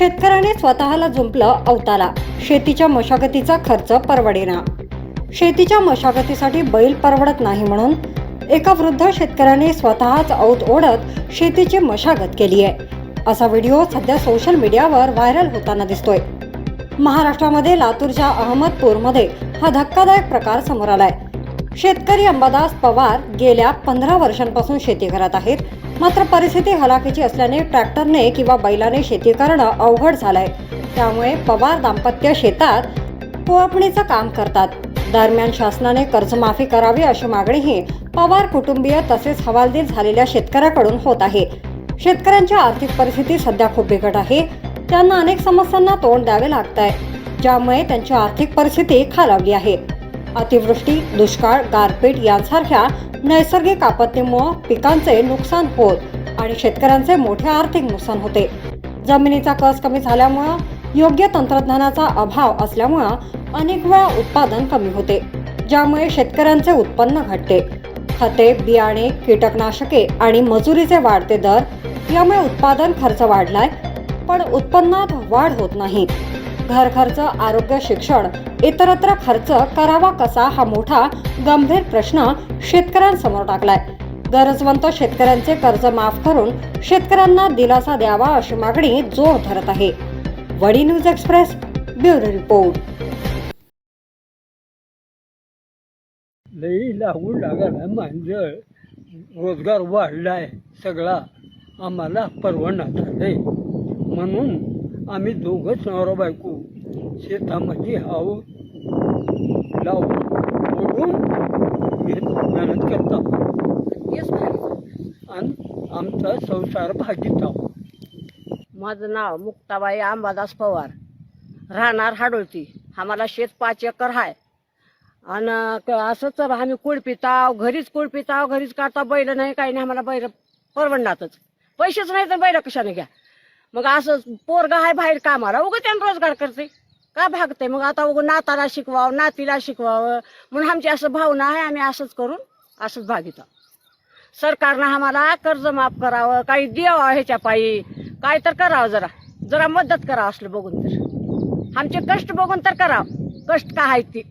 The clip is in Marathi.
शेतकऱ्याने स्वतःला जुंपलं अवताला. शेतीच्या मशागतीचा खर्च परवडेना. शेतीच्या मशागतीसाठी बैल परवडत नाही म्हणून एका वृद्ध शेतकऱ्याने स्वतःच औत ओढत शेतीची मशागत केली आहे असा व्हिडिओ सध्या सोशल मीडियावर व्हायरल होताना दिसतोय. महाराष्ट्रामध्ये लातूरच्या अहमदपूरमध्ये हा धक्कादायक प्रकार समोर आलाय. शेतकरी अंबादास पवार गेल्या पंधरा वर्षांपासून शेती करत आहेत. मात्र परिस्थिती हलाखीची असल्याने ट्रॅक्टरने किंवा बैलाने शेती करणं अवघड झालंय. त्यामुळे पवार दाम्पत्य शेतात कोळपणीचं काम करतात. दरम्यान शासनाने कर्जमाफी करावी अशी मागणीही पवार कुटुंबीय तसेच हवालदिल झालेल्या शेतकऱ्याकडून होत आहे. शेतकऱ्यांची आर्थिक परिस्थिती सध्या खूप बिकट आहे. त्यांना अनेक समस्यांना तोंड द्यावे लागत आहे ज्यामुळे त्यांची आर्थिक परिस्थिती खालावली आहे. अतिवृष्टी दुष्काळ गारपीट यांसारख्या नैसर्गिक आपत्तीमुळे पिकांचे नुकसान होत आणि शेतकऱ्यांचे मोठे आर्थिक नुकसान होते. जमिनीचा कस कमी झाल्यामुळं योग्य तंत्रज्ञानाचा अभाव असल्यामुळं अनेक वेळा उत्पादन कमी होते ज्यामुळे शेतकऱ्यांचे उत्पन्न घटते. खते बियाणे कीटकनाशके आणि मजुरीचे वाढते दर यामुळे उत्पादन खर्च वाढलाय पण उत्पन्नात वाढ होत नाही. घर खर्च आरोग्य शिक्षण इतरत्र खर्च करावा कसा हा मोठा गंभीर प्रश्न शेतकऱ्यांसमोर टाकलाय. गरजवंत शेतकऱ्यांचे कर्ज माफ करून शेतकऱ्यांना दिलासा द्यावा अशी मागणी जोर धरत आहे. वडी न्यूज एक्सप्रेस ब्युरो रिपोर्ट. लई लागू लागला मांजळ रोजगार वाढलाय सगळा. आम्हाला परवडणार नाही. म्हणून आम्ही दोघंच नवरा बायको. शेतामध्ये हाव लावून ओढून मेहनत करत. आहोत आणि आमचा संसार भागीत. आहोत माझं नाव मुक्ताबाई अंबादास पवार. राहणार हाडोळती. आम्हाला शेत पाच एकर आहे आणि असंच आम्ही कुळपिताव घरीच कुळपिताव घरीच काढता. बैल नाही काही नाही. आम्हाला बैल परवडणारच. पैसेच नाही तर बैल कशाने घ्या? मग असं पोरगा आहे बाहेर कामाला उगं त्यानं रोजगार करते का भागते मग आता उगं नाताला शिकवावं नातीला शिकवावं. म्हणून आमची असं भावना आहे आम्ही असंच करून असंच भागित सरकारनं आम्हाला कर्ज माफ करावं काही द्यावं ह्याच्या पायी. काय तर करावं जरा. जरा मदत करावं असलं बघून तर. आमचे कष्ट बघून तर करावं. कष्ट काय आहेत ती?